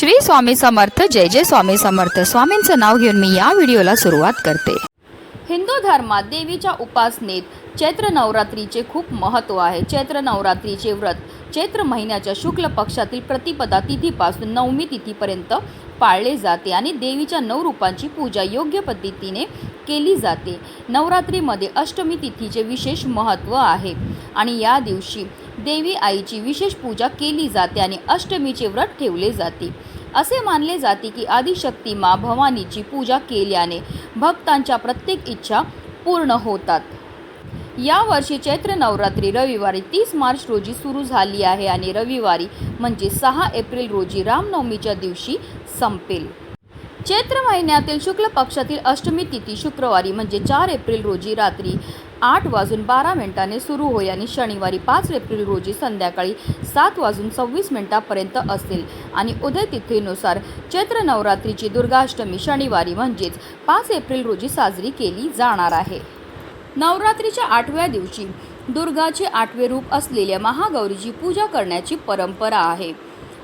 श्री स्वामी समर्थ जय जय स्वामी समर्थ. स्वामींचं नाव घेऊन मी या व्हिडिओला सुरुवात करते. हिंदू धर्मात देवीच्या उपासनेत चैत्र नवरात्रीचे खूप महत्त्व आहे. चैत्र नवरात्रीचे व्रत चैत्र महिन्याच्या शुक्ल पक्षातील प्रतिपदा तिथीपासून नवमी तिथीपर्यंत पाळले जाते आणि देवीच्या नऊ रूपांची पूजा योग्य पद्धतीने केली जाते. नवरात्रीमध्ये अष्टमी तिथीचे विशेष महत्त्व आहे आणि या दिवशी देवी आईची विशेष पूजा केली जाते आणि अष्टमीचे व्रत ठेवले जाते. असे मानले जाते की आदिशक्ती मा भवानीची पूजा केल्याने भक्तांच्या प्रत्येक इच्छा पूर्ण होतात. यावर्षी चैत्र नवरात्री रविवारी तीस मार्च रोजी सुरू झाली आहे आणि रविवारी म्हणजे सहा एप्रिल रोजी रामनवमीच्या दिवशी संपेल. चैत्र महिन्यातील शुक्ल पक्षातील अष्टमी तिथी शुक्रवारी म्हणजे चार एप्रिल रोजी रात्री आठ वाजून बारा मिनिटाने सुरू होईल आणि शनिवारी पाच एप्रिल रोजी संध्याकाळी सात वाजून सव्वीस मिनिटापर्यंत असेल. आणि उदय तिथीनुसार चैत्र नवरात्रीची दुर्गाष्टमी शनिवारी म्हणजेच पाच एप्रिल रोजी साजरी केली जाणार आहे. नवरात्रीच्या आठव्या दिवशी दुर्गाचे आठवे रूप असलेल्या महागौरीची पूजा करण्याची परंपरा आहे.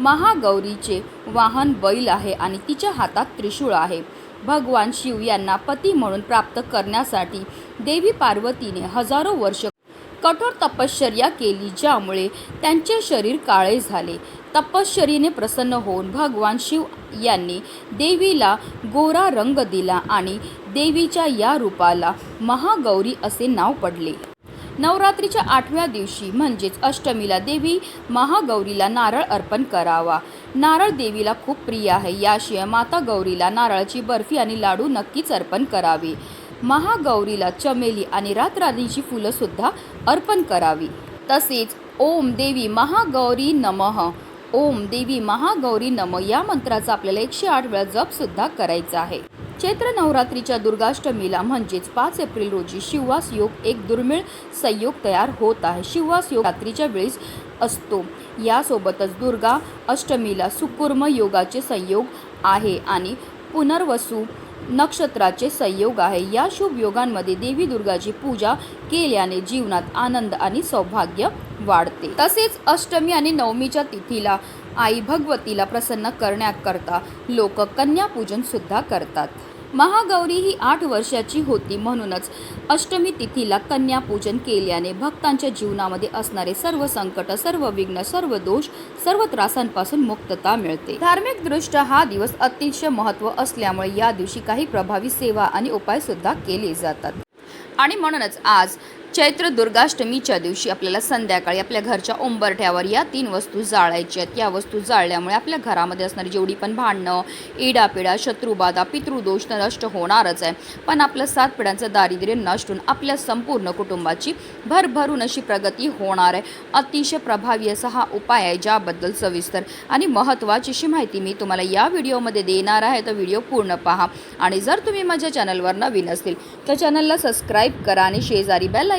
महागौरीचे वाहन बैल आहे आणि तिच्या हातात त्रिशूळ आहे. भगवान शिव यांना पती म्हणून प्राप्त करण्यासाठी देवी पार्वतीने हजारो वर्ष कठोर तपश्चर्या केली ज्यामुळे त्यांचे शरीर काळे झाले. तपश्चरीने प्रसन्न होऊन भगवान शिव यांनी देवीला गोरा रंग दिला आणि देवीच्या या रूपाला महागौरी असे नाव पडले. नवरात्रीच्या आठव्या दिवशी म्हणजेच अष्टमीला देवी महागौरीला नारळ अर्पण करावा. नारळ देवीला खूप प्रिय आहे. याशिवाय माता गौरीला नारळाची बर्फी आणि लाडू नक्कीच अर्पण करावे. महागौरीला चमेली आणि रातराणीची फुलंसुद्धा अर्पण करावी. तसेच ओम देवी महागौरी नमः. ओम देवी महागौरी नम या मंत्राचा आपल्याला एकशे आठ वेळा जपसुद्धा करायचा आहे. चैत्र नवरात्रीच्या दुर्गाष्टमीला म्हणजेच पाच एप्रिल रोजी शिववास योग एक दुर्मिळ संयोग तयार होत आहे. शिववास योग रात्रीच्या वेळेस असतो. यासोबतच दुर्गा अष्टमीला सुकुर्म योगाचे संयोग आहे आणि पुनर्वसू नक्षत्राचे संयोग आहे. या शुभ योगांमध्ये देवी दुर्गाची पूजा केल्याने जीवनात आनंद आणि सौभाग्य वाढते. तसेच अष्टमी आणि नवमीच्या तिथीला आई भगवतीला प्रसन्न करण्याकरता लोक कन्यापूजन सुद्धा करतात. महागौरी ही आठ वर्षाची होती म्हणूनच अष्टमी तिथीला कन्यापूजन केल्याने भक्तांच्या जीवनामध्ये असणारे सर्व संकट सर्व विघ्न सर्व दोष सर्व त्रासांपासून मुक्तता मिळते. धार्मिक दृष्ट्या हा दिवस अतिशय महत्त्व असल्यामुळे या दिवशी काही प्रभावी सेवा आणि उपाय सुद्धा केले जातात. आणि म्हणूनच आज चैत्र दुर्गाष्टमीच्या दिवशी आपल्याला संध्याकाळी आपल्या घरच्या उंबरठ्यावर या तीन वस्तू जाळायच्या आहेत. या वस्तू जाळल्यामुळे आपल्या घरामध्ये असणारी जेवढी पण भांडणं इडापिडा शत्रुबाधा पितृदोष नष्ट होणारच आहे. पण आपलं सात पिढ्यांचं दारिद्र्य नष्ट होऊन आपल्या संपूर्ण कुटुंबाची भरभरून अशी प्रगती होणार आहे. अतिशय प्रभावी असा हा उपाय आहे ज्याबद्दल सविस्तर आणि महत्त्वाची अशी माहिती मी तुम्हाला या व्हिडिओमध्ये देणार आहे. तर व्हिडिओ पूर्ण पहा. आणि जर तुम्ही माझ्या चॅनलवर नवीन असतील तर चॅनलला सबस्क्राईब करा आणि शेजारी बेल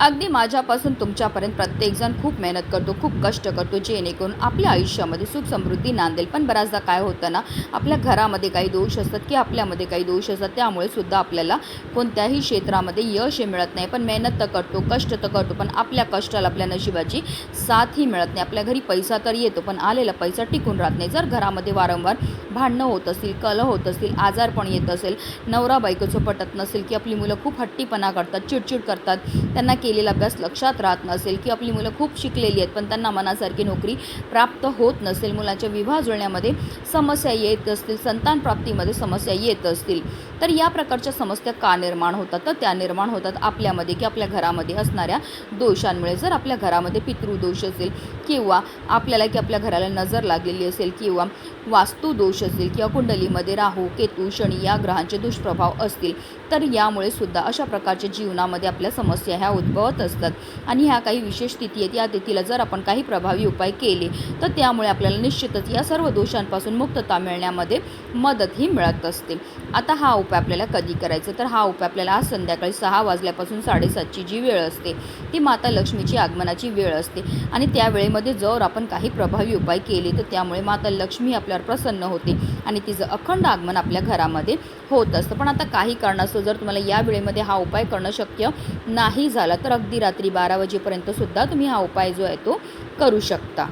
अगदी माझ्यापासून तुमच्यापर्यंत प्रत्येकजण खूप मेहनत करतो खूप कष्ट करतो जेणेकरून आपल्या आयुष्यामध्ये सुख समृद्धी नांदेल. पण बऱ्याचदा काय होतं ना आपल्या घरामध्ये काही दोष असतात की आपल्यामध्ये काही दोष असतात त्यामुळे सुद्धा आपल्याला कोणत्याही क्षेत्रामध्ये यश हे मिळत नाही. पण मेहनत तर करतो कष्ट तर करतो पण आपल्या कष्टाला आपल्या नशिबाची साथही मिळत नाही. आपल्या घरी पैसा तर येतो पण आलेला पैसा टिकून राहत नाही. जर घरामध्ये वारंवार भांडणं होत असतील कल होत असतील आजारपण येत असेल नवरा बायकोचं पटत नसेल की आपली मुलं खूप हट्टीपणा करतात चिडचिड करतात त्यांना केलेला अभ्यास लक्षात राहत नसेल की आपली मुलं खूप शिकलेली आहेत पण त्यांना मनासारखी नोकरी प्राप्त होत नसेल. मुलांच्या विवाह जुळण्यामध्ये समस्या येत असतील संतान प्राप्तीमध्ये समस्या येत असतील तर या प्रकारच्या समस्या का निर्माण होतात? तर त्या निर्माण होतात आपल्यामध्ये की आपल्या घरामध्ये असणाऱ्या दोषांमुळे. जर आपल्या घरामध्ये पितृदोष असेल किंवा आपल्याला की आपल्या घराला नजर लागलेली असेल किंवा वास्तुदोष असेल किंवा कुंडलीमध्ये राहू केतू शनी या ग्रहांचे दुष्प्रभाव असतील तर यामुळे सुद्धा अशा प्रकारच्या जीवनामध्ये आपल्या समस्या ह्या उद्भवत असतात. आणि ह्या काही विशेष तिथी आहेत या तिथीला जर आपण काही प्रभावी उपाय केले तर त्यामुळे आपल्याला निश्चितच या सर्व दोषांपासून मुक्तता मिळण्यामध्ये मदत ही मिळत असते. आता हा उपाय आपल्याला कधी करायचा? तर हा उपाय आपल्याला आज संध्याकाळी सहा वाजल्यापासून साडेसातची जी वेळ असते ती माता लक्ष्मीची आगमनाची वेळ असते. आणि त्या वेळेमध्ये जर आपण काही प्रभावी उपाय केले तर त्यामुळे माता लक्ष्मी आपल्यावर प्रसन्न होते आणि तिचं अखंड आगमन आपल्या घरामध्ये होत असतं. पण आता काही कारणास्तव जर तुम्हाला या वेळेमध्ये हा उपाय करणं शक्य नाही झाला तर अगदी रात्री बारा वाजेपर्यंत सुद्धा तुम्ही हा उपाय जो आहे तो करू शकता.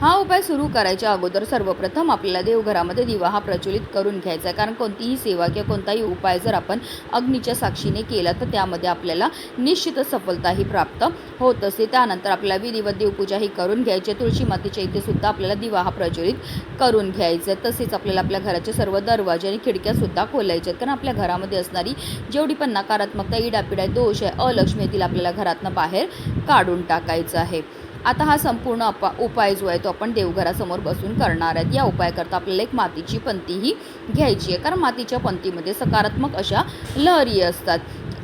हा उपाय सुरू करायच्या अगोदर सर्वप्रथम आपल्याला देवघरामध्ये दिवा हा प्रज्वलित करून घ्यायचा आहे. कारण कोणतीही सेवा किंवा कोणताही उपाय जर आपण अग्नीच्या साक्षीने केला तर त्यामध्ये आपल्याला निश्चितच सफलताही प्राप्त होत असते. त्यानंतर आपल्याला विधिवत देवपूजा ही करून घ्यायची आहे. तुळशी मातेच्या इथे सुद्धा आपल्याला दिवा हा प्रज्वलित करून घ्यायचा आहे. तसेच आपल्याला आपल्या घराचे सर्व दरवाजे आणि खिडक्यासुद्धा खोलायच्या आहेत. कारण आपल्या घरामध्ये असणारी जेवढी पण नकारात्मकता इडापिडा दोष आहे अलक्ष्मी येतील आपल्याला घरातनं बाहेर काढून टाकायचं आहे. आता हा संपूर्ण अपा उपाय जो आहे तो आपण देवघरासमोर बसून करणार आहेत. या उपायाकरता आपल्याला एक मातीची पंतीही घ्यायची आहे. कारण मातीच्या पंतीमध्ये सकारात्मक अशा लहरी असतात.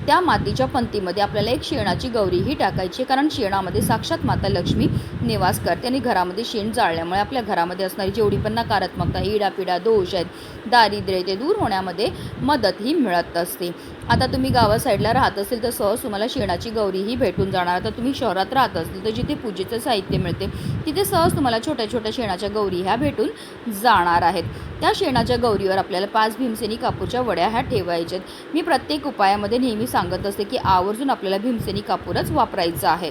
त्या मातीच्या पंतीमध्ये आपल्याला एक शेणाची गौरीही टाकायची कारण शेणामध्ये साक्षात माता लक्ष्मी निवास करते आणि घरामध्ये शेण जाळल्यामुळे आपल्या घरामध्ये असणारी जेवढी पण नकारात्मकता इडापिडा दोष आहेत दारिद्र्य ते दूर होण्यामध्ये मदतही मिळत असते. आता तुम्ही गावा साईडला राहत असेल तर सहज तुम्हाला शेणाची गौरीही भेटून जाणार. आता तुम्ही शहरात राहत असेल तर जिथे पूजेचं साहित्य मिळते तिथे सहज तुम्हाला छोट्या छोट्या शेणाच्या गौरी ह्या भेटून जाणार आहेत. त्या शेणाच्या गौरीवर आपल्याला पाच भीमसेनी कापूरच्या वड्या ह्या ठेवायच्यात मी प्रत्येक उपायामध्ये नेहमी सांगत असते की आवर्जून आपल्याला भीमसेनी कापूरच वापरायचा आहे.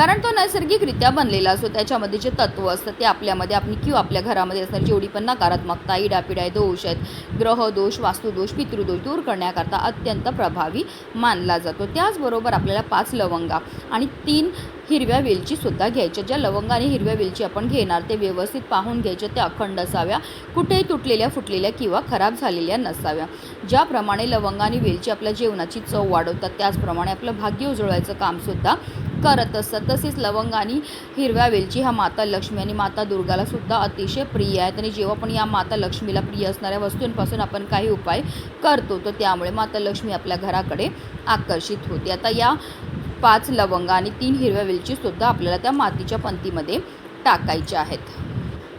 कारण तो नैसर्गिकरित्या बनलेला असतो. त्याच्यामध्ये जे तत्व असतं ते आपल्यामध्ये आपण किंवा आपल्या घरामध्ये असणारी जेवढी पण नकारात्मकता इडापिडा दोष आहेत. ग्रहदोष वास्तुदोष पितृदोष दूर करण्याकरता अत्यंत प्रभावी मानला जातो. त्याचबरोबर आपल्याला पाच लवंगा आणि तीन हिरव्या वेलची सुद्धा घ्यायच्या. ज्या लवंगा आणि हिरव्या वेलची आपण घेणार ते व्यवस्थित पाहून घ्यायच्या. त्या अखंड असाव्या. कुठेही तुटलेल्या फुटलेल्या किंवा खराब झालेल्या नसाव्या. ज्याप्रमाणे लवंगा आणि वेलची आपल्या जेवणाची चव वाढवतात त्याचप्रमाणे आपलं भाग्य उजळवायचं कामसुद्धा करत असतात तसेच लवंग आणि हिरव्या वेलची हा माता लक्ष्मी आणि माता दुर्गाला सुद्धा अतिशय प्रिय आहेत आणि जेव्हा पण या माता लक्ष्मीला प्रिय असणाऱ्या वस्तूंपासून आपण काही उपाय करतो तर त्यामुळे माता लक्ष्मी आपल्या घराकडे आकर्षित होते. आता या पाच लवंग आणि तीन हिरव्या वेलची सुद्धा आपल्याला त्या मातीच्या पंतीमध्ये टाकायच्या आहेत.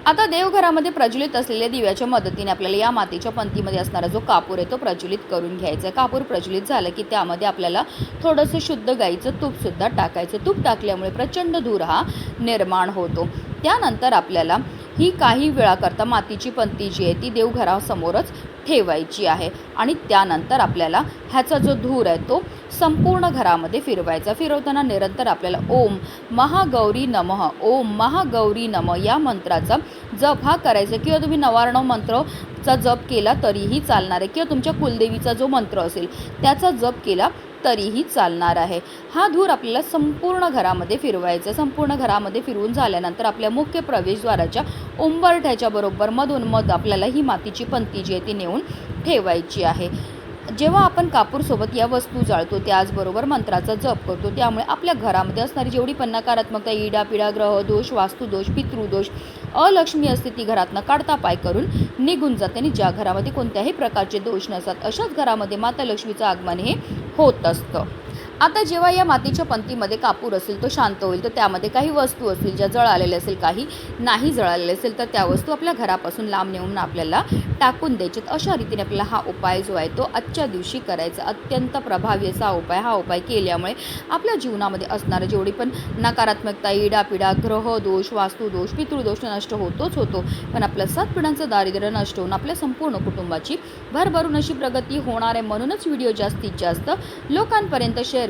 आता देवघरामध्ये प्रज्वलित असलेल्या दिव्याच्या मदतीने आपल्याला या मातीच्या पंतीमध्ये असणारा जो कापूर आहे तो प्रज्वलित करून घ्यायचा आहे. कापूर प्रज्वलित झालं की त्यामध्ये आपल्याला थोडंसं शुद्ध गाईचं तूपसुद्धा टाकायचं. तूप टाकल्यामुळे प्रचंड धूर हा निर्माण होतो. त्यानंतर आपल्याला ही काही वेळाकरता मातीची पंती जी आहे ती देवघरासमोरच ठेवायची आहे. आणि त्यानंतर आपल्याला ह्याचा जो धूर आहे तो संपूर्ण घरामध्ये फिरवायचा. फिरवताना निरंतर आपल्याला ओम महागौरी नमः ओम महागौरी नम या मंत्राचा जप हा करायचा. किंवा तुम्ही नवारणव मंत्रचा जप केला तरीही चालणार आहे. किंवा तुमच्या कुलदेवीचा जो मंत्र असेल त्याचा जप केला तरीही चालणार आहे. हा धूर आपल्याला संपूर्ण घरामध्ये फिरवायचा. संपूर्ण घरामध्ये फिरवून झाल्यानंतर आपल्या मुख्य प्रवेशद्वाराच्या उंबरठ्याच्या बरोबर मधून मध आपल्याला ही मातीची पंती जी आहे ती नेऊन ठेवायची आहे. जेव्हा आपण कापूरसोबत या वस्तू जाळतो त्याचबरोबर मंत्राचा जप करतो त्यामुळे आपल्या घरामध्ये असणारी जेवढी पण नकारात्मकता इडा पिडा ग्रह दोष वास्तुदोष पितृदोष अलक्ष्मी असते ती घरातनं काढता पाय करून निघून जाते. आणि ज्या घरामध्ये कोणत्याही प्रकारचे दोष नसतात अशाच घरामध्ये माता लक्ष्मीचं आगमन हे होत असतं. आता जेव्हा या मातीच्या पंक्तीमध्ये कापूर असेल तो शांत होईल तर त्यामध्ये काही वस्तू असतील ज्या जळालेल्या असेल काही नाही जळालेल्या असेल तर त्या वस्तू आपल्या घरापासून लांब नेऊन आपल्याला टाकून द्यायचे अशा रीतीने आपल्याला हा उपाय जो आहे तो आजच्या दिवशी करायचा. अत्यंत प्रभावी असा हा उपाय हा उपाय केल्यामुळे आपल्या जीवनामध्ये असणारं जेवढी पण नकारात्मकता इडापिडा ग्रह दोष वास्तुदोष पितृदोष नष्ट होतोच होतो. पण आपल्या सात पिढ्यांचं दारिद्र्य नष्ट होऊन आपल्या संपूर्ण कुटुंबाची भरभरून अशी प्रगती होणार आहे. म्हणूनच व्हिडिओ जास्तीत जास्त लोकांपर्यंत